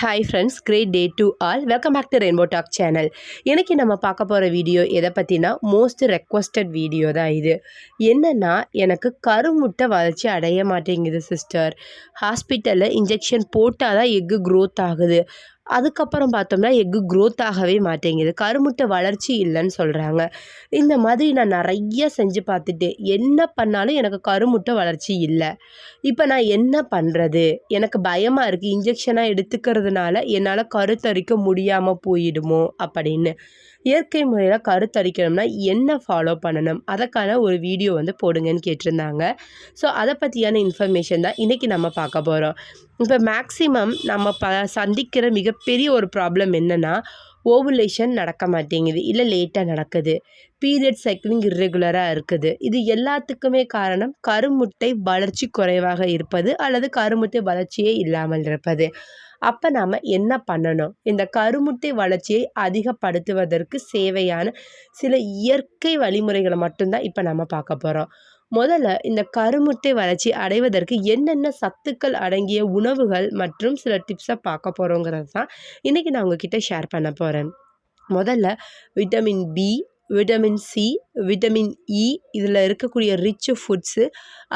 Hi friends great day to all welcome back to Rainbow Talk channel இன்றைக்கி நம்ம பார்க்க போகிற வீடியோ எதை பற்றினா மோஸ்ட் ரெக்வஸ்டட் வீடியோ தான் இது. என்னென்னா எனக்கு கருமுட்டை வளர்ச்சி அடைய மாட்டேங்குது சிஸ்டர் ஹாஸ்பிட்டலில் இன்ஜெக்ஷன் போட்டால் தான் எக்கு க்ரோத் ஆகுது. அதுக்கப்புறம் பார்த்தோம்னா எக்கு க்ரோத் ஆகவே மாட்டேங்குது. கருமுட்டை வளர்ச்சி இல்லைன்னு சொல்கிறாங்க இந்த மாதிரி நான் நிறைய செஞ்சு பார்த்துட்டு என்ன பண்ணாலும் எனக்கு கருமுட்டை வளர்ச்சி இல்லை. இப்போ நான் என்ன பண்ணுறது எனக்கு பயமாக இருக்குது இன்ஜெக்ஷனாக எடுத்துக்கிறதுனால என்னால் கருத்தரிக்க முடியாமல் போயிடுமோ அப்படின்னு. இயற்கை முறையில் கருத்தரிக்கணும்னா என்ன ஃபாலோ பண்ணணும்? அதற்கான ஒரு வீடியோ வந்து போடுங்கன்னு கேட்டிருந்தாங்க. ஸோ அதை பற்றியான இன்ஃபர்மேஷன் தான் இன்றைக்கி நம்ம பார்க்க போகிறோம் இப்போ மேக்ஸிமம் நம்ம ப சந்திக்கிற மிகப்பெரிய ஒரு ப்ராப்ளம் என்னென்னா ஓவுலேஷன் நடக்க மாட்டேங்குது. இல்லை லேட்டாக நடக்குது. பீரியட் சைக்கிளிங் இர்ரெகுலராக இருக்குது. இது எல்லாத்துக்குமே காரணம் கருமுட்டை வளர்ச்சி குறைவாக இருப்பது அல்லது கருமுட்டை வளர்ச்சியே இல்லாமல் இருப்பது. அப்போ நாம் என்ன பண்ணணும்? இந்த கருமுட்டை வளர்ச்சியை அதிகப்படுத்துவதற்கு சேவையான சில இயற்கை வழிமுறைகளை மட்டும்தான் இப்போ நம்ம பார்க்க போகிறோம் முதல்ல இந்த கருமுட்டை வளர்ச்சி அடைவதற்கு என்னென்ன சத்துக்கள் அடங்கிய உணவுகள் மற்றும் சில டிப்ஸை பார்க்க போகிறோங்கிறது தான் இன்றைக்கி நான் உங்ககிட்ட ஷேர் பண்ண போகிறேன் முதல்ல vitamin B vitamin C vitamin E இதில் இருக்கக்கூடிய ரிச் ஃபுட்ஸு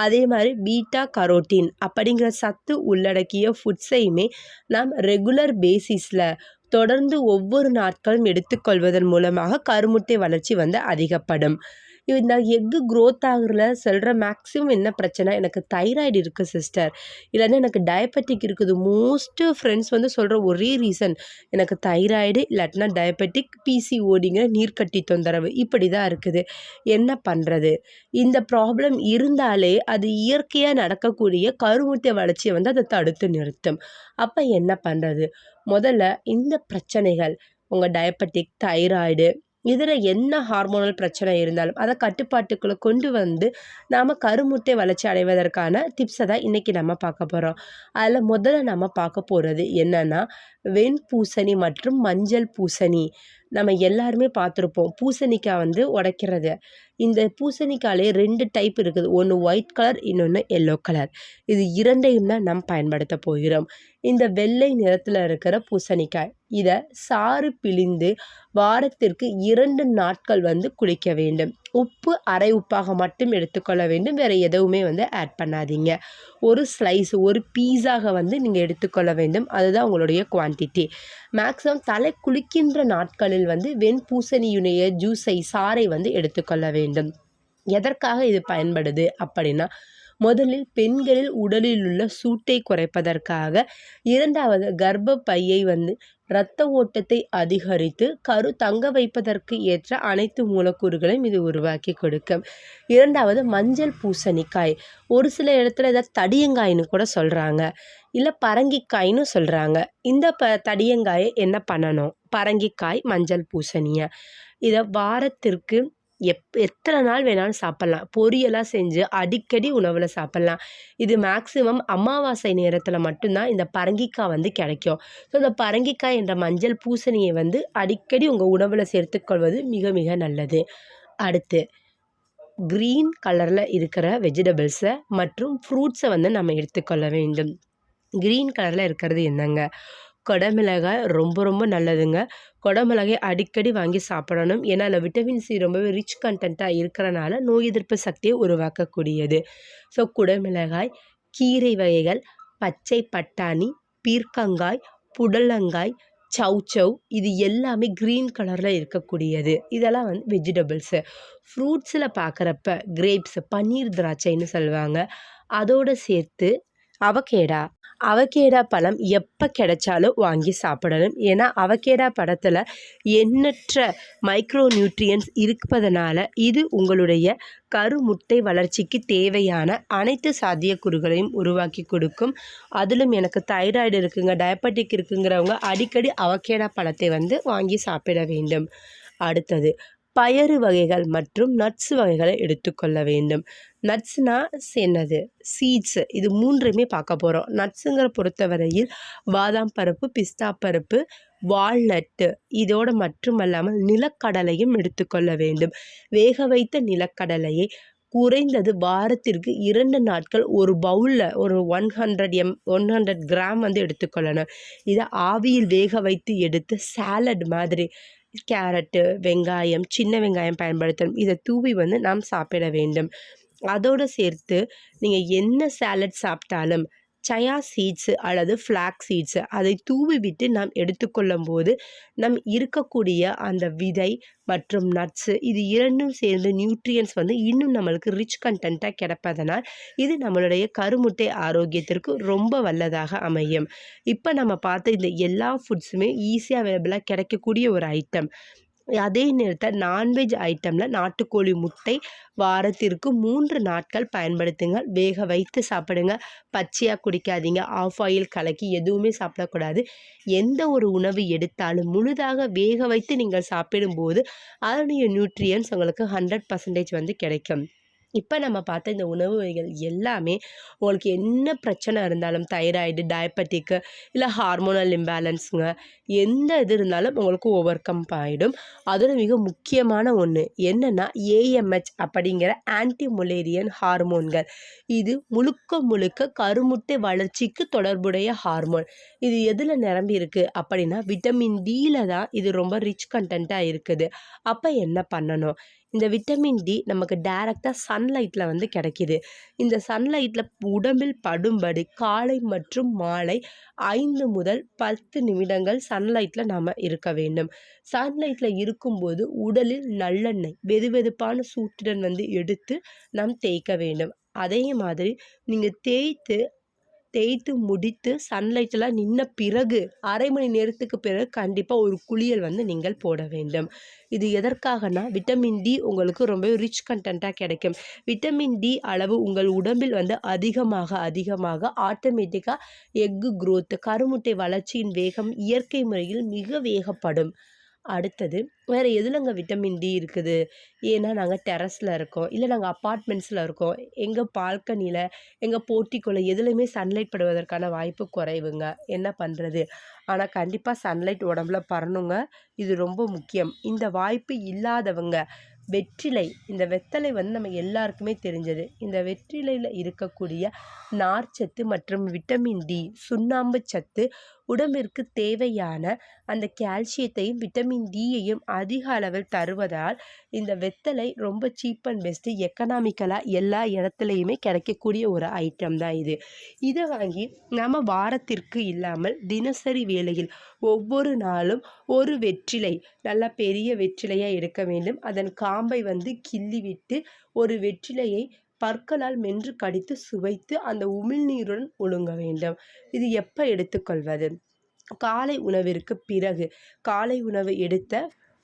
அதே மாதிரி பீட்டா கரோட்டின் அப்படிங்கிற சத்து உள்ளடக்கிய ஃபுட்ஸையுமே நாம் ரெகுலர் பேசிஸில் தொடர்ந்து ஒவ்வொரு நாட்களும் எடுத்துக்கொள்வதன் மூலமாக கருமுட்டை வளர்ச்சி வந்து அதிகப்படும். இந்த எக்கு க்ரோத் ஆகுறதுல சொல்கிற மேக்ஸிமம் என்ன பிரச்சனை? எனக்கு தைராய்டு இருக்குது சிஸ்டர் இல்லைன்னா எனக்கு டயபெட்டிக் இருக்குது. மோஸ்ட்டு ஃப்ரெண்ட்ஸ் வந்து சொல்கிற ஒரே ரீசன் எனக்கு தைராய்டு இல்லாட்டினா டயபெட்டிக் பிசிஓடிங்கிற நீர்க்கட்டி தொந்தரவு. இப்படி தான் இருக்குது. என்ன பண்ணுறது இந்த ப்ராப்ளம் இருந்தாலே அது இயற்கையாக நடக்கக்கூடிய கருமுட்டை வளர்ச்சியை வந்து அதை தடுத்து நிறுத்தும். அப்போ என்ன பண்ணுறது முதல்ல இந்த பிரச்சனைகள். உங்கள் டயபெட்டிக் தைராய்டு இதில் என்ன ஹார்மோனல் பிரச்சனை இருந்தாலும் அதை கட்டுப்பாட்டுக்குள்ளே கொண்டு வந்து நாம் கருமுட்டை வளர்ச்சி அடைவதற்கான டிப்ஸை தான் இன்றைக்கி நம்ம பார்க்க போகிறோம் அதில் முதல்ல நம்ம பார்க்க போகிறது என்னென்னா வெண்பூசணி மற்றும் மஞ்சள் பூசணி. நம்ம எல்லாருமே பார்த்துருப்போம். பூசணிக்காய் வந்து உடைக்கிறது. இந்த பூசணிக்காயிலே ரெண்டு டைப் இருக்குது. ஒன்று ஒயிட் கலர் இன்னொன்று எல்லோ கலர் இது இரண்டையும் தான் நாம் பயன்படுத்த போகிறோம். இந்த வெள்ளை நிறத்தில் இருக்கிற பூசணிக்காய் இதை சாறு பிழிந்து வாரத்திற்கு இரண்டு நாட்கள் வந்து குளிக்க வேண்டும். உப்பு அரை உப்பாக மட்டும் எடுத்துக்கொள்ள வேண்டும். வேறு எதுவுமே வந்து ஆட் பண்ணாதீங்க. ஒரு ஸ்லைஸ் ஒரு பீஸாக வந்து நீங்கள் எடுத்துக்கொள்ள வேண்டும். அதுதான் உங்களுடைய குவான்டிட்டி மேக்ஸிமம் தலை குளிக்கின்ற நாட்களில் வந்து வெண்பூசணியுடைய ஜூஸை சாறை வந்து எடுத்துக்கொள்ள வேண்டும். எதற்காக இது பயன்படுது அப்படின்னா முதலில் பெண்களில் உடலில் உள்ள சூட்டை குறைப்பதற்காக இரண்டாவது கர்ப்பப்பையை வந்து இரத்த ஓட்டத்தை அதிகரித்து கரு தங்க வைப்பதற்கு ஏற்ற அனைத்து மூலக்கூறுகளையும் இது உருவாக்கி கொடுக்கும். இரண்டாவது மஞ்சள் பூசணிக்காய். ஒரு சில இடத்துல இதை தடியங்காய்னு கூட சொல்கிறாங்க இல்லை பரங்கிக்காயின்னு சொல்கிறாங்க இந்த ப தடியங்காயை என்ன பண்ணணும்? பரங்கிக்காய் மஞ்சள் பூசணியை. இதை வாரத்திற்கு எப் எத்தனை நாள் வேணாலும் சாப்பிட்லாம். பொரியலாக செஞ்சு அடிக்கடி உணவில் சாப்பிட்லாம். இது மேக்ஸிமம் அமாவாசை நேரத்தில் மட்டும்தான் இந்த பரங்கிக்காய் வந்து கிடைக்கும். ஸோ இந்த பரங்கிக்காய் என்ற மஞ்சள் பூசணியை வந்து அடிக்கடி உங்கள் உணவில் சேர்த்துக்கொள்வது மிக மிக நல்லது. அடுத்து க்ரீன் கலரில் இருக்கிற வெஜிடபிள்ஸை மற்றும் ஃப்ரூட்ஸை வந்து நம்ம எடுத்துக்கொள்ள வேண்டும். க்ரீன் கலரில் இருக்கிறது என்னங்க? கொடமிளகாய் ரொம்ப ரொம்ப நல்லதுங்க. கொடமிளகாய் அடிக்கடி வாங்கி சாப்பிடணும். ஏன்னா அதில் விட்டமின் சி ரொம்பவே ரிச் கண்டென்ட்டாக இருக்கிறனால நோய் எதிர்ப்பு சக்தியை உருவாக்கக்கூடியது. ஸோ குடமிளகாய் கீரை வகைகள் பச்சை பட்டாணி பீர்க்கங்காய் புடலங்காய் சவ் இது எல்லாமே க்ரீன் கலரில் இருக்கக்கூடியது. இதெல்லாம் வந்து வெஜிடபிள்ஸு ஃப்ரூட்ஸில் பார்க்குறப்ப கிரேப்ஸ் பன்னீர் திராட்சைன்னு சொல்லுவாங்க. அதோடு சேர்த்து அவகேடா அவகேடா பழம் எப்போ கிடைச்சாலும் வாங்கி சாப்பிடணும். ஏன்னா அவகேடா பழத்தில் எண்ணற்ற மைக்ரோ நியூட்ரியன்ஸ் இருப்பதனால இது உங்களுடைய கருமுட்டை வளர்ச்சிக்கு தேவையான அனைத்து சாத்தியக்கூறுகளையும் உருவாக்கி கொடுக்கும். அதிலும் எனக்கு தைராய்டு இருக்குங்க டயபெட்டிக் இருக்குங்கிறவங்க அடிக்கடி அவகேடா பழத்தை வந்து வாங்கி சாப்பிட வேண்டும். அடுத்தது பயறு வகைகள் மற்றும் நட்ஸ் வகைகளை எடுத்துக்கொள்ள வேண்டும். நட்ஸ்னால் என்னது? சீட்ஸ் இது மூன்றுமே பார்க்க போகிறோம் நட்ஸுங்கிற பொறுத்தவரையில் பாதாம் பருப்பு பிஸ்தா பருப்பு வால்நட்டு இதோடு மட்டுமல்லாமல் நிலக்கடலையும் எடுத்துக்கொள்ள வேண்டும். வேக வைத்த நிலக்கடலையை குறைந்தது வாரத்திற்கு இரண்டு நாட்கள் ஒரு பவுலில் ஒரு one hundred M one hundred gram வந்து எடுத்துக்கொள்ளணும் இதை ஆவியில் வேக வைத்து எடுத்து சாலட் மாதிரி கேரட்டு வெங்காயம் சின்ன வெங்காயம் பயன்படுத்தணும். இதை தூவி வந்து நாம் சாப்பிட வேண்டும். அதோடு சேர்த்து நீங்கள் என்ன சாலட் சாப்பிட்டாலும் சயா சீட்ஸு அல்லது ஃப்ளாக் சீட்ஸு அதை தூவி விட்டு நாம் எடுத்துக்கொள்ளும் போது நம் இருக்கக்கூடிய அந்த விதை மற்றும் நட்ஸு இது இரண்டும் சேர்ந்து நியூட்ரியன்ஸ் வந்து இன்னும் நம்மளுக்கு ரிச் கண்டென்ட்டாக கிடைப்பதனால் இது நம்மளுடைய கருமுட்டை ஆரோக்கியத்திற்கு ரொம்ப வல்லதாக அமையும். இப்போ நம்ம பார்த்த இந்த எல்லா ஃபுட்ஸுமே ஈஸியாக அவைலபிளாக கிடைக்கக்கூடிய ஒரு ஐட்டம் அதே நேரத்தில் நான்வெஜ் ஐட்டமில் நாட்டுக்கோழி முட்டை வாரத்திற்கு மூன்று நாட்கள் பயன்படுத்துங்க வேக வைத்து சாப்பிடுங்க பச்சையாக குடிக்காதீங்க. ஆஃப் ஆயில் கலக்கி எதுவுமே சாப்பிடக்கூடாது. எந்த ஒரு உணவு எடுத்தாலும் முழுதாக வேக வைத்து நீங்கள் சாப்பிடும்போது அதனுடைய நியூட்ரியன்ஸ் உங்களுக்கு ஹண்ட்ரட் பர்சன்டேஜ் வந்து கிடைக்கும். இப்போ நம்ம பார்த்த இந்த உணவு வகைகள் எல்லாமே உங்களுக்கு என்ன பிரச்சனை இருந்தாலும் தைராய்டு டயபெட்டிக்கு இல்லை ஹார்மோனல் இம்பேலன்ஸுங்க எந்த இது இருந்தாலும் உங்களுக்கு ஓவர் கம் ஆகிடும் அதில் மிக முக்கியமான ஒன்று என்னென்னா ஏஎம்ஹெச் அப்படிங்கிற ஆன்டி முலேரியன் ஹார்மோன்கள் இது முழுக்க முழுக்க கருமுட்டை வளர்ச்சிக்கு தொடர்புடைய ஹார்மோன் இது எதில் நிரம்பி இருக்குது அப்படின்னா விட்டமின் டியில் தான் இது ரொம்ப ரிச் கண்டென்ட்டாக இருக்குது. அப்போ என்ன பண்ணணும்? இந்த விட்டமின் டி நமக்கு டைரெக்டாக சன்லைட்டில் வந்து கிடைக்கிது. இந்த சன்லைட்டில் உடம்பில் படும்படி காலை மற்றும் மாலை ஐந்து முதல் பத்து நிமிடங்கள் சன்லைட்டில் நாம் இருக்க வேண்டும். சன்லைட்டில் இருக்கும்போது உடலில் நல்லெண்ணெய் வெது வெதுப்பான சூட்டுடன் வந்து எடுத்து நாம் தேய்க்க வேண்டும். அதே மாதிரி நீங்கள் தேய்த்து தேய்த்து முடித்து சன்லைட்டெல்லாம் நின்ன பிறகு அரை மணி நேரத்துக்கு பிறகு கண்டிப்பாக ஒரு குளியல் வந்து நீங்கள் போட வேண்டும். இது எதற்காகனா விட்டமின் டி உங்களுக்கு ரொம்ப ரிச் கண்டென்ட்டாக கிடைக்கும். விட்டமின் டி அளவு உங்கள் உடம்பில் வந்து அதிகமாக அதிகமாக ஆட்டோமேட்டிக்காக எக்கு குரோத் கருமுட்டை வளர்ச்சியின் வேகம் இயற்கை முறையில் மிக வேகப்படும். அடுத்தது வேறு எதுலங்க விட்டமின் டி இருக்குது? ஏன்னா நாங்கள் டெரஸில் இருக்கோம். இல்லை நாங்கள் அப்பார்ட்மெண்ட்ஸில் இருக்கோம். எங்கள் பால்கனியில் எங்கள் போட்டிக்குள்ளே எதுலையுமே சன்லைட் படுவதற்கான வாய்ப்பு குறைவுங்க. என்ன பண்ணுறது ஆனால் கண்டிப்பாக சன்லைட் உடம்புல பரணுங்க. இது ரொம்ப முக்கியம். இந்த வாய்ப்பு இல்லாதவங்க வெற்றிலை. இந்த வெத்தலை வந்து நம்ம எல்லாருக்குமே தெரிஞ்சது. இந்த வெற்றிலையில் இருக்கக்கூடிய நார்ச்சத்து மற்றும் விட்டமின் டி சுண்ணாம்பு சத்து உடம்பிற்கு தேவையான அந்த கால்சியத்தையும் விட்டமின் டியையும் அதிக அளவில் தருவதால் இந்த வெத்தலை ரொம்ப சீப் அண்ட் பெஸ்ட்டு எக்கனாமிக்கலாக எல்லா இடத்துலையுமே கிடைக்கக்கூடிய ஒரு ஐட்டம் தான் இது. இதை வாங்கி நம்ம வாரத்திற்கு இல்லாமல் தினசரி வேளையில் ஒவ்வொரு நாளும் ஒரு வெற்றிலை நல்லா பெரிய வெற்றிலையாக எடுக்க வேண்டும். அதன் கா காம்பை வந்து கிள்ளி விட்டு ஒரு வெற்றிலையை பற்களால் மென்று கடித்து சுவைத்து அந்த உமிழ்நீருடன் ஒழுங்க வேண்டும். இது எப்போ எடுத்துக்கொள்வது? காலை உணவிற்கு பிறகு காலை உணவு எடுத்த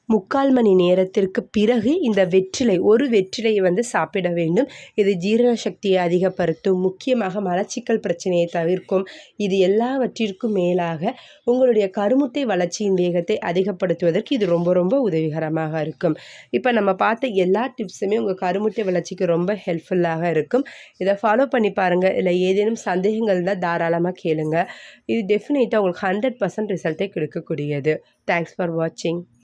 முக்கால் மணி நேரத்திற்கு பிறகு இந்த வெற்றிலை ஒரு வெற்றிலையை வந்து சாப்பிட வேண்டும். இது ஜீரண சக்தியை அதிகப்படுத்தும் முக்கியமாக மலச்சிக்கல் பிரச்சனையை தவிர்க்கும். இது எல்லாவற்றிற்கும் மேலாக உங்களுடைய கருமுட்டை வளர்ச்சியின் வேகத்தை அதிகப்படுத்துவதற்கு இது ரொம்ப ரொம்ப உதவிகரமாக இருக்கும். இப்போ நம்ம பார்த்த எல்லா டிப்ஸுமே உங்கள் கருமுட்டை வளர்ச்சிக்கு ரொம்ப ஹெல்ப்ஃபுல்லாக இருக்கும். இதை ஃபாலோ பண்ணி பாருங்கள் இல்லை ஏதேனும் சந்தேகங்கள் தான் தாராளமாக கேளுங்கள் இது டெஃபினட்டாக உங்களுக்கு ஹண்ட்ரட் பர்சன்ட் ரிசல்ட்டை கொடுக்கக்கூடியது. தேங்க்ஸ் ஃபார் வாட்சிங்